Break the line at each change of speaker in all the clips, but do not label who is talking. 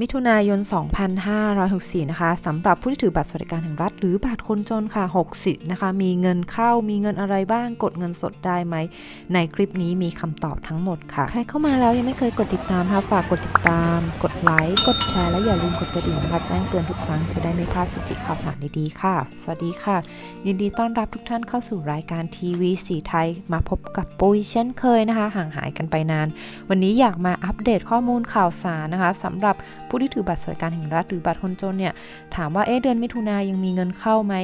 มิถุนายน 2564 นะคะสำหรับผู้ที่ถือบัตรสวัสดิการแห่งรัฐ หรือบัตรคนจนค่ะ 60 นะคะ มีเงินเข้า มีเงินอะไรบ้าง กดเงินสดได้ไหม ในคลิปนี้มีคำตอบทั้งหมดค่ะ ใครเข้ามาแล้วยังไม่เคยกดติดตามนะคะฝากกดติดตาม กดไลค์ กดแชร์ และอย่าลืมกดกระดิ่งนะคะ แจ้งเตือนทุกครั้งจะได้ไม่พลาดสิทธิข่าวสารดีๆ ค่ะ สวัสดีค่ะ ยินดีต้อนรับทุกท่านเข้าสู่รายการทีวีสีไทย มาพบกับปุ้ยเช่นเคยนะคะ ห่างหายกันไปนาน วันนี้อยากมาอัปเดตข้อมูลข่าวสารนะคะสำหรับผู้ที่ถือบัตรสวัสดิการแห่งรัฐหรือบัตรคนจนเนี่ยถามว่าเอ๊ะเดือนมิถุนายังมีเงินเข้าไหม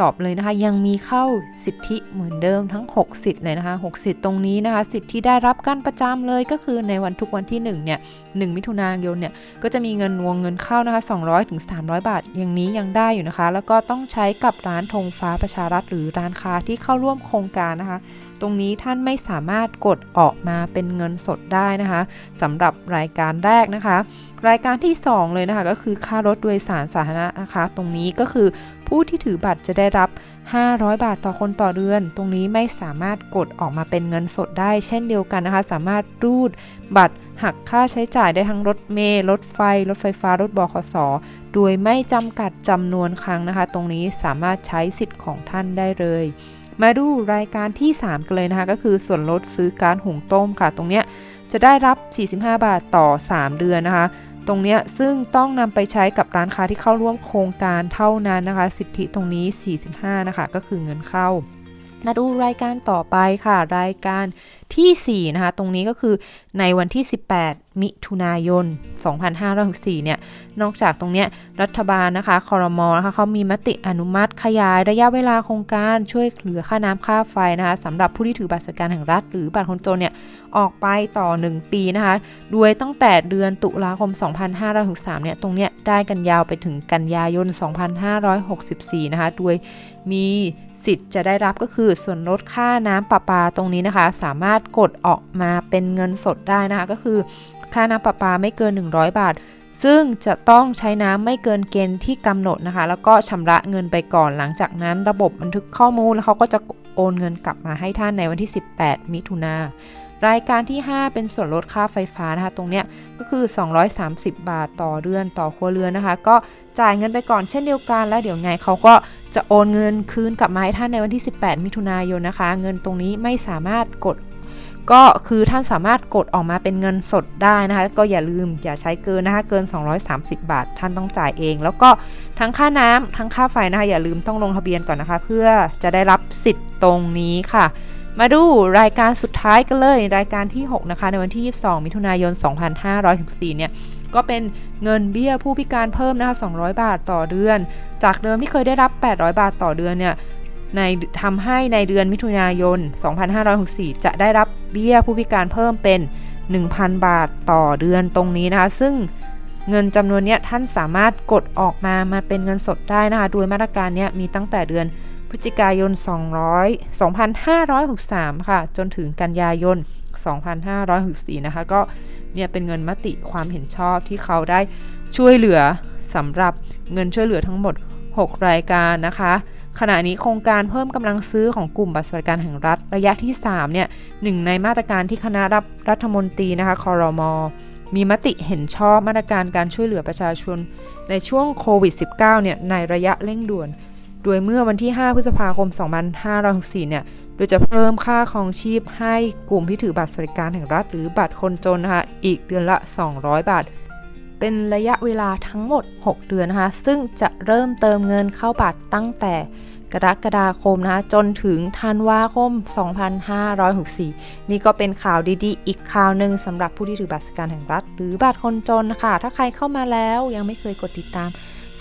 ตอบเลยนะคะ ยังมีเข้าสิทธิเหมือนเดิมทั้ง 6 สิทธิ์เลยนะคะ6สิทธิ์ตรงนี้นะคะ สิทธิ์ที่ได้รับการประจำเลยก็คือในวันทุกวันที่1เนี่ย1มิถุนายนเนี่ยก็จะมีเงินวงเงินเข้านะคะ200ถึง300 บาท อย่างนี้ยังได้อยู่นะคะ แล้วก็ต้องใช้กับร้านธงฟ้าประชารัฐหรือร้านค้าที่เข้าร่วมโครงการนะคะตรงนี้ท่านไม่สามารถกดออกมาเป็นเงินสดได้นะคะสำหรับรายการแรกนะคะ รายการที่ 2 เลยนะคะก็คือค่ารถโดยสารสาธารณะนะคะ ตรงนี้ก็คือผู้ที่ถือบัตรจะได้รับ 500 บาทต่อคนต่อเดือน ตรงนี้ไม่สามารถกดออกมาเป็นเงินสดได้ เช่นเดียวกันนะคะ สามารถรูดบัตรหักค่าใช้จ่ายได้ทั้งรถเมล์รถไฟ รถไฟฟ้า รถบขส โดยไม่จำกัดจำนวนครั้งนะคะ ตรงนี้สามารถใช้สิทธิ์ของท่านได้เลย มาดูรายการที่ 3 กันเลยนะคะ ก็คือส่วนลดซื้อการหุงต้มค่ะ ตรงเนี้ยจะได้รับ 45 บาทต่อ 3 เดือนนะคะ ตรงเนี้ยซึ่งต้องนำไปใช้กับร้านค้าที่เข้าร่วมโครงการเท่านั้นนะคะ สิทธิตรงนี้ 45 นะคะ ก็คือเงินเข้า มาดูรายการต่อไปค่ะ รายการทีสี่ 4 นะคะ ตรงนี้ก็คือในวันที่ 18 มิถุนายน 2564 เนี่ย นอกจากตรงเนี้ยรัฐบาลนะคะคอรมอนะคะเขามีมติอนุมัติขยายระยะเวลาโครงการช่วยเหลือค่าน้ำค่าไฟนะคะสำหรับผู้ที่ถือบัตรสวัสดิการแห่งรัฐ หรือบัตรคนจนเนี่ย ออกไปต่อ 1 ปีนะคะโดยตั้งแต่เดือนตุลาคม 2563 เนี่ย ตรงเนี้ยได้กันยาวไปถึงกันยายน 2564 นะคะโดยมี สิทธิ์จะได้รับก็คือส่วนลดค่าน้ำประปาตรงนี้นะคะ สามารถกดออกมาเป็นเงินสดได้นะคะ ก็คือค่าน้ำประปาไม่เกิน 100 บาท ซึ่งจะต้องใช้น้ำไม่เกินเกณฑ์ที่กำหนดนะคะ แล้วก็ชำระเงินไปก่อนหลังจากนั้น ระบบบันทึกข้อมูลแล้วเขาก็จะโอนเงินกลับมาให้ท่านในวันที่ 18 มิถุนา รายการที่ 5 เป็นส่วนลดค่าไฟฟ้านะคะตรงเนี้ยก็คือ 230 บาทต่อเดือนต่อครัวเรือนนะคะ ก็จ่ายเงินไปก่อนเช่นเดียวกัน แล้วเดี๋ยวไงเขาก็จะโอนเงินคืนกลับมาให้ท่านในวันที่ 18 มิถุนายนนะคะ เงินตรงนี้ไม่สามารถกดก็คือท่านสามารถกดออกมาเป็นเงินสดได้นะคะ ก็อย่าลืมอย่าใช้เกินนะคะ เกิน 230 บาท ท่านต้องจ่ายเอง แล้วก็ทั้งค่าน้ำทั้งค่าไฟนะคะ อย่าลืมต้องลงทะเบียนก่อนนะคะ เพื่อจะได้รับสิทธิ์ตรงนี้ค่ะ มาดูรายการสุดท้ายกันเลย รายการที่ 6 นะคะ ในวันที่ 22 มิถุนายน 2564เนี่ยก็เป็นเงินเบี้ยผู้พิการเพิ่มนะคะ 200 บาทต่อเดือน จากเดิมที่เคยได้รับ 800 บาทต่อเดือนเนี่ยในทำให้ในเดือนมิถุนายน 2564 จะได้รับเบี้ยผู้พิการเพิ่มเป็น 1,000 บาทต่อเดือนตรงนี้นะคะ ซึ่งเงินจำนวนเนี้ยท่านสามารถกดออกมามาเป็นเงินสดได้นะคะ โดยมาตรการเนี้ยมีตั้งแต่เดือน พฤศจิกายน 200 2563 ค่ะ จนถึงกันยายน 2564 นะคะ ก็เนี่ยเป็นเงินมติความเห็นชอบที่เขาได้ช่วยเหลือสำหรับเงินช่วยเหลือทั้งหมด 6 รายการนะคะ ขณะนี้โครงการเพิ่มกำลังซื้อของกลุ่มบัตรสวัสดิการแห่งรัฐระยะที่ 3 เนี่ยหนึ่งในมาตรการที่คณะรับรัฐมนตรีนะคะคอรมอมีมติเห็นชอบมาตรการการช่วยเหลือประชาชน ในช่วงโควิด -19 เนี่ยในระยะเร่งด่วน ดยเมื่อวันที่ 5 พฤษภาคม 2564 เนี่ย โดยจะเพิ่มค่าครองชีพให้กลุ่มที่ถือบัตรสวัสดิการแห่งรัฐ หรือบัตรคนจนนะคะ อีกเดือนละ 200 บาท เป็นระยะเวลาทั้งหมด 6 เดือนนะคะ ซึ่งจะเริ่มเติมเงินเข้าบัตรตั้งแต่กรกฎาคมนะคะจนถึงธันวาคม 2564 นี่ก็เป็นข่าวดีๆ อีกข่าวหนึ่งสำหรับผู้ที่ถือบัตรสวัสดิการแห่งรัฐ หรือบัตรคนจนนะคะถ้าใครเข้ามาแล้วยังไม่เคยกดติดตาม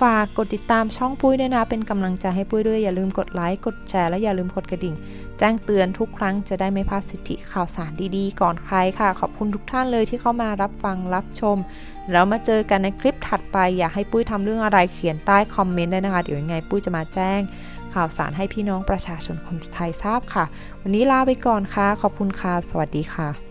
ฝากกดติดตามช่องปุ้ยด้วยนะ เป็นกำลังใจให้ปุ้ยด้วย อย่าลืมกดไลค์ กดแชร์ และอย่าลืมกดกระดิ่ง แจ้งเตือนทุกครั้งจะได้ไม่พลาดสิทธิข่าวสารดีๆ ก่อนใครค่ะ ขอบคุณทุกท่านเลยที่เข้ามารับฟังรับชม แล้วมาเจอกันในคลิปถัดไป อยากให้ปุ้ยทำเรื่องอะไรเขียนใต้คอมเมนต์ได้นะคะ เดี๋ยวยังไงปุ้ยจะมาแจ้ง ข่าวสารให้พี่น้องประชาชนคนไทยทราบค่ะ วันนี้ลาไปก่อนค่ะ ขอบคุณค่ะ สวัสดีค่ะ